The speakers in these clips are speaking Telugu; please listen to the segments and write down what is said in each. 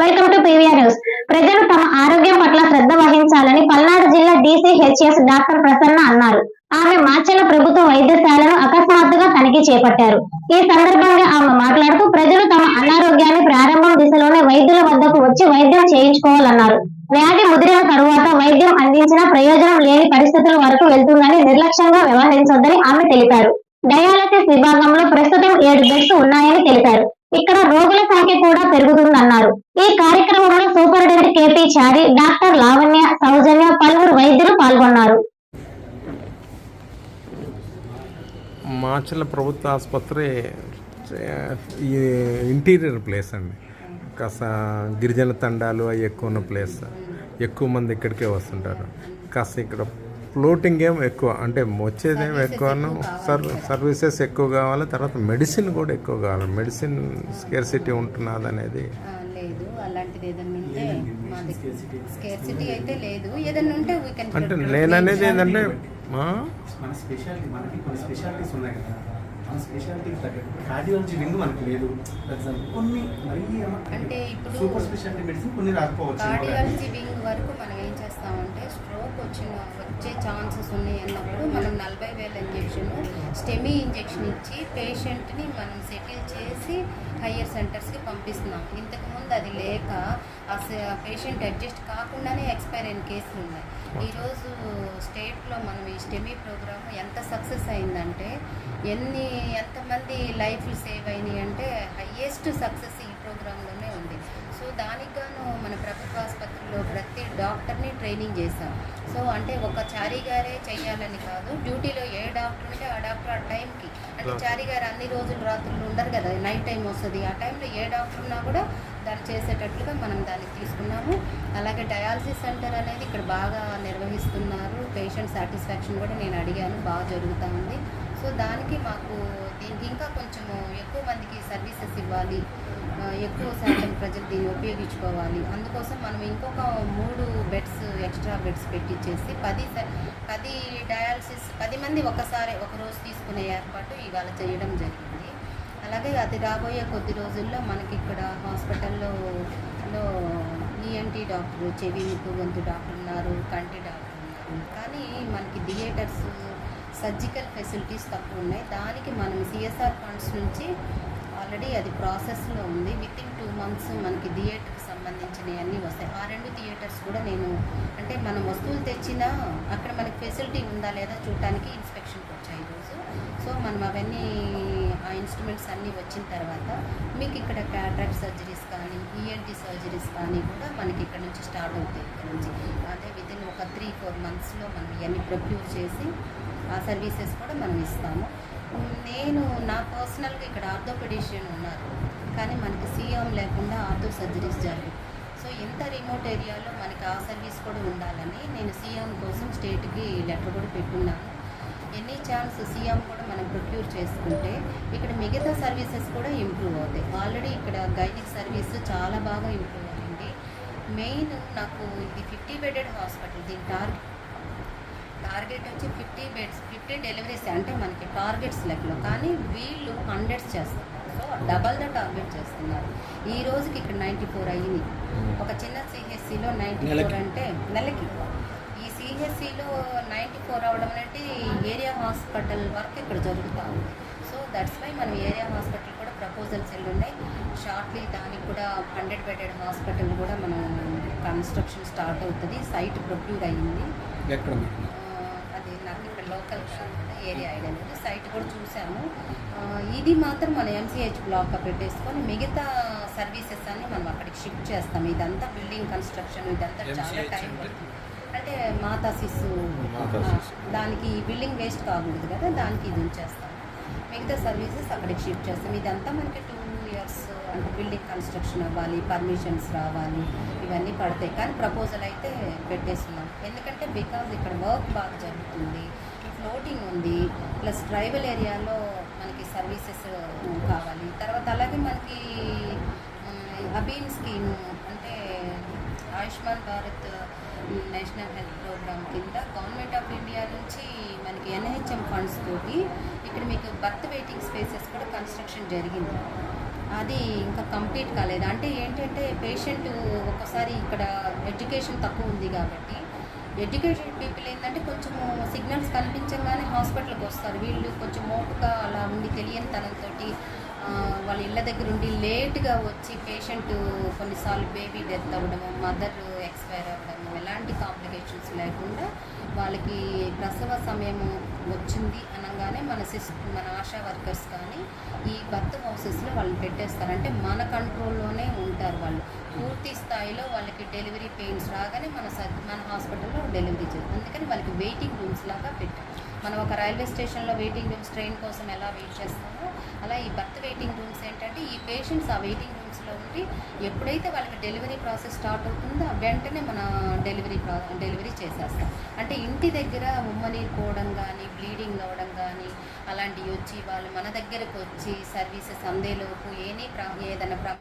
వెల్కమ్ టు పీవీఆర్ న్యూస్ ప్రజలు తమ ఆరోగ్యం పట్ల శ్రద్ధ వహించాలని పల్నాడు జిల్లా డీసీహెచ్ఎస్ డాక్టర్ ప్రసన్న అన్నారు. ఆమె మాచల ప్రభుత్వ వైద్యశాలను అకస్మాత్తుగా తనిఖీ చేపట్టారు. ఈ సందర్భంగా ఆమె మాట్లాడుతూ ప్రజలు తమ అనారోగ్యాన్ని ప్రారంభం దిశలోనే వైద్యుల వద్దకు వచ్చి వైద్యం చేయించుకోవాలన్నారు. వ్యాధి ముదిరిన తరువాత వైద్యం అందించిన ప్రయోజనం లేని పరిస్థితుల వరకు వెళ్తుందని నిర్లక్ష్యంగా వ్యవహరించొద్దని ఆమె తెలిపారు. డయాలసిస్ విభాగంలో ప్రస్తుతం ఏడు బెడ్స్ ఉన్నాయని తెలిపారు. ఇక్కడ రోగుల సంఖ్య కూడా పెరుగుతుందన్నారు. ఈ కార్యక్రమంలో superintendent K P Chari doctor Lavanya Soujanya పలువురు వైద్యులు పాల్గొన్నారు. మాచల ప్రభుత్వ ఆసుపత్రి ఈ ఇంటీరియర్ ప్లేస్ అండి. కాస్త గిరిజన తండాలు అవి ఎక్కువ ఉన్న ప్లేస్. ఎక్కువ మంది ఇక్కడికే వస్తుంటారు. కాస్త ఇక్కడ ఫ్లోటింగ్ ఏం ఎక్కువ అంటే వచ్చేదేం ఎక్కువను సర్ సర్వీసెస్ ఎక్కువ కావాలి తర్వాత మెడిసిన్ కూడా ఎక్కువ కావాలి. మెడిసిన్ స్కేర్సిటీ ఉంటున్నది అనేది ఆ, లేదు. అలాంటిది ఏదైనా ఉంటే మాది స్కేర్సిటీ అయితే లేదు. ఏదైనా ఉంటే వీ కెన్ అంటే నేననేది ఏంటంటే ఆ? మన స్పెషాలిటీ మనకి కొన్ని స్పెషాలిటీస్ ఉన్నాయి కదా. మన స్పెషాలిటీకి తగ్గట్టు కార్డియాలజీ వింగ్ మనకు లేదు. ఫర్ ఎగ్జాంపుల్ కొన్ని మరీ అంటే ఇప్పుడు సూపర్ స్పెషాలిటీ మెడిసిన్ కొన్ని రాకపోవచ్చు. కార్డియాలజీ వింగ్ వరకు మనం ఏం చేస్తామంటే స్ట్రోక్ వచ్చిన వచ్చే ఛాన్సెస్ ఉన్నాయి అన్నప్పుడు మనం నలభై వేల ఇంజెక్షన్ స్టెమీ ఇంజెక్షన్ ఇచ్చి పేషెంట్ని మనం సెటిల్ చేసి హయ్యర్ సెంటర్స్కి పంపిస్తున్నాం. ఇంతకుముందు అది లేక ఆ పేషెంట్ అడ్జస్ట్ కాకుండానే ఎక్స్పైర్ అయిన కేసులు ఉన్నాయి. ఈరోజు స్టేట్లో మనం ఈ స్టెమీ ప్రోగ్రామ్ ఎంత సక్సెస్ అయిందంటే ఎన్ని ఎంతమంది లైఫ్లు సేవ్ అయినాయి అంటే హయ్యెస్ట్ సక్సెస్ ఈ ప్రోగ్రాంలోనే ఉంది. సో దానికి గాను మన ప్రభుత్వ ఆసుపత్రిలో ప్రతి డాక్టర్ని ట్రైనింగ్ చేశాం. సో అంటే ఒక చారీ గారే చేయాలని కాదు డ్యూటీలో ఏ డాక్టర్ ఉంటే ఆ డాక్టర్ ఆ టైంకి. అంటే చారీ గారు అన్ని రోజులు రాత్రులు ఉండరు కదా నైట్ టైం వస్తుంది. ఆ టైంలో ఏ డాక్టర్ ఉన్నా కూడా దాన్ని చేసేటట్లుగా మనం దాన్ని తీసుకున్నాము. అలాగే డయాలసిస్ సెంటర్ అనేది ఇక్కడ బాగా నిర్వహిస్తున్నారు. పేషెంట్ సాటిస్ఫాక్షన్ కూడా నేను అడిగాను బాగా జరుగుతూ ఉంది. సో దానికి మాకు దీనికి ఇంకా కొంచెము ఎక్కువ మందికి సర్వీసెస్ ఇవ్వాలి. ఎక్కువ శాతం ప్రజలు దీన్ని ఉపయోగించుకోవాలి. అందుకోసం మనం ఇంకొక మూడు బెడ్స్ టాబ్లెట్స్ పెట్టించేసి పది స- పది డయాలసిస్ పది మంది ఒకసారి ఒక రోజు తీసుకునే ఏర్పాటు ఇవాళ చేయడం జరిగింది. అలాగే అది రాబోయే కొద్ది రోజుల్లో మనకి ఇక్కడ హాస్పిటల్లో లో ఈఎన్టీ డాక్టర్ చెవి ముక్కు గొంతు డాక్టర్ ఉన్నారు కంటి డాక్టర్ ఉన్నారు. కానీ మనకి థియేటర్స్ సర్జికల్ ఫెసిలిటీస్ తక్కువ ఉన్నాయి. దానికి మనం సిఎస్ఆర్ ఫండ్స్ నుంచి ఆల్రెడీ అది ప్రాసెస్లో ఉంది. విత్ ఇన్ టూ మంత్స్ మనకి థియేటర్ సంబంధించినవి అన్నీ వస్తాయి. ఆ రెండు థియేటర్స్ కూడా నేను అంటే మనం వస్తువులు తెచ్చినా అక్కడ మనకి ఫెసిలిటీ ఉందా లేదా చూడటానికి ఇన్స్పెక్షన్కి వచ్చాయి ఈరోజు సో మనం అవన్నీ ఆ ఇన్స్ట్రుమెంట్స్ అన్నీ వచ్చిన తర్వాత మీకు ఇక్కడ క్యాట్రాక్ట్ సర్జరీస్ కానీ ఈఎన్టీ సర్జరీస్ కానీ కూడా మనకి ఇక్కడ నుంచి స్టార్ట్ అవుతాయి ఇక్కడ నుంచి. అదే వితిన్ ఒక త్రీ ఫోర్ మంత్స్లో మనం ఇవన్నీ ప్రొక్యూర్ చేసి ఆ సర్వీసెస్ కూడా మనం ఇస్తాము. నేను నా పర్సనల్గా ఇక్కడ ఆర్థోపెడిషియన్ ఉన్నారు కానీ మనకి సీఎం లేకుండా ఆర్థో సర్జరీస్ జరగవు. సో ఇంత రిమోట్ ఏరియాలో మనకి ఆ సర్వీస్ కూడా ఉండాలని నేను సీఎం కోసం స్టేట్కి లెటర్ కూడా పెట్టున్నాను. ఎన్ని ఛాన్స్ సీఎం కూడా మనం ప్రొక్యూర్ చేసుకుంటే ఇక్కడ మిగతా సర్వీసెస్ కూడా ఇంప్రూవ్ అవుతాయి. ఆల్రెడీ ఇక్కడ గైనిక్ సర్వీస్ చాలా బాగా ఇంప్రూవ్ అయింది. మెయిన్ నాకు ఇది ఫిఫ్టీ బెడెడ్ హాస్పిటల్ దీని టార్గెట్ టార్గెట్ వచ్చి ఫిఫ్టీ బెడ్స్ ఫిఫ్టీ డెలివరీస్ అంటే మనకి టార్గెట్స్ లెక్కలో. కానీ వీళ్ళు హండ్రెడ్స్ చేస్తున్నారు. సో డబల్ ద టార్గెట్ చేస్తున్నారు. ఈ రోజుకి ఇక్కడ నైంటీ ఫోర్ అయ్యింది. ఒక చిన్న సిహెచ్సిలో నైంటీ ఫోర్ అంటే నెలకి. ఈ సిహెచ్సిలో నైంటీ ఫోర్ అవడం అంటే ఏరియా హాస్పిటల్ వర్క్ ఇక్కడ జరుగుతూ ఉంది. సో దట్స్ వై మనం ఏరియా హాస్పిటల్ కూడా ప్రపోజల్స్ వెళ్ళి ఉన్నాయి షార్ట్లీ దానికి కూడా హండ్రెడ్ బెడెడ్ హాస్పిటల్ కూడా మనం కన్స్ట్రక్షన్ స్టార్ట్ అవుతుంది. సైట్ ప్రొక్యూర్ అయ్యింది. ఎక్కడ లోకల్ ఏరియా ఐడియా లేదు. సైట్ కూడా చూసాము. ఇది మాత్రం మన ఎంసీహెచ్ బ్లాక్గా పెట్టేసుకొని మిగతా సర్వీసెస్ అన్ని మనం అక్కడికి షిఫ్ట్ చేస్తాం. ఇదంతా బిల్డింగ్ కన్స్ట్రక్షన్ ఇదంతా చాలా టైం పడుతుంది. అంటే మాతా శిశు దానికి బిల్డింగ్ వేస్ట్ కాకూడదు కదా దానికి ఇది ఉంచేస్తాం మిగతా సర్వీసెస్ అక్కడికి షిఫ్ట్ చేస్తాం. ఇదంతా మనకి టూ ఇయర్స్ అంటే బిల్డింగ్ కన్స్ట్రక్షన్ అవ్వాలి పర్మిషన్స్ రావాలి ఇవన్నీ పడతాయి. కానీ ప్రపోజల్ అయితే పెట్టేస్తున్నాం. ఎందుకంటే బికాజ్ ఇక్కడ వర్క్ బాగా జరుగుతుంది. మార్కెటింగ్ ఉంది ప్లస్ ట్రైబల్ ఏరియాలో మనకి సర్వీసెస్ కావాలి. తర్వాత అలాగే మనకి అబీన్ స్కీమ్ అంటే Ayushman Bharat national health programme కింద గవర్నమెంట్ ఆఫ్ ఇండియా నుంచి మనకి ఎన్హెచ్ఎం ఫండ్స్ తోటి ఇక్కడ మీకు బర్త్ వెయిటింగ్ స్పేసెస్ కూడా కన్స్ట్రక్షన్ జరిగింది. అది ఇంకా కంప్లీట్ కాలేదు. అంటే ఏంటంటే పేషెంట్ ఒక్కసారి ఇక్కడ ఎడ్యుకేషన్ తక్కువ ఉంది కాబట్టి ఎడ్యుకేటెడ్ పీపుల్ ఏంటంటే కొంచెం సిగ్నల్స్ కనిపించగానే హాస్పిటల్కి వస్తారు. వీళ్ళు కొంచెం మోటుగా అలా ఉండి తెలియని తనంతోటి వాళ్ళ ఇళ్ళ దగ్గర ఉండి లేట్గా వచ్చి పేషెంట్ కొన్నిసార్లు బేబీ డెత్ అవ్వడము మదర్ ఎక్స్పైర్ అవ్వడం ఎలాంటి కాంప్లికేషన్స్ లేకుండా వాళ్ళకి ప్రసవ సమయం వచ్చింది అనగానే మన సిస్ మన ఆశా వర్కర్స్ కానీ ఈ బర్త్ హౌసెస్లో వాళ్ళు పెట్టేస్తారు. అంటే మన కంట్రోల్లోనే ఉంటారు వాళ్ళు. పూర్తి స్థాయిలో వాళ్ళకి డెలివరీ పెయిన్స్ రాగానే మన మన హాస్పిటల్లో డెలివరీ చేస్తారు అందుకని వాళ్ళకి వెయిటింగ్ రూమ్స్ లాగా పెట్టాం. మనం ఒక రైల్వే స్టేషన్లో వెయిటింగ్ రూమ్స్ ట్రైన్ కోసం ఎలా వెయిట్ చేస్తామో అలా ఈ బర్త్ వెయిటింగ్ రూమ్స్ ఏంటంటే ఈ పేషెంట్స్ ఆ వెయిటింగ్ రూమ్స్లో ఉండి ఎప్పుడైతే వాళ్ళకి డెలివరీ ప్రాసెస్ స్టార్ట్ అవుతుందో వెంటనే మన డెలివరీ డెలివరీ చేసేస్తాం. అంటే ఇంటి దగ్గర ఉమ్మనీరు పోవడం కానీ బ్లీడింగ్ అవ్వడం కానీ అలాంటివి వచ్చి వాళ్ళు మన దగ్గరకు వచ్చి సర్వీసెస్ అందేలోపు ఏనీ ప్రా ఏదైనా ప్రా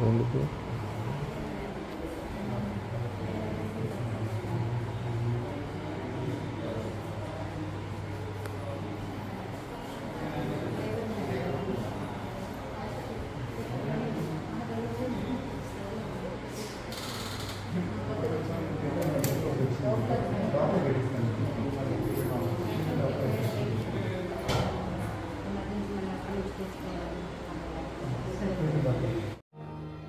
Wonderful.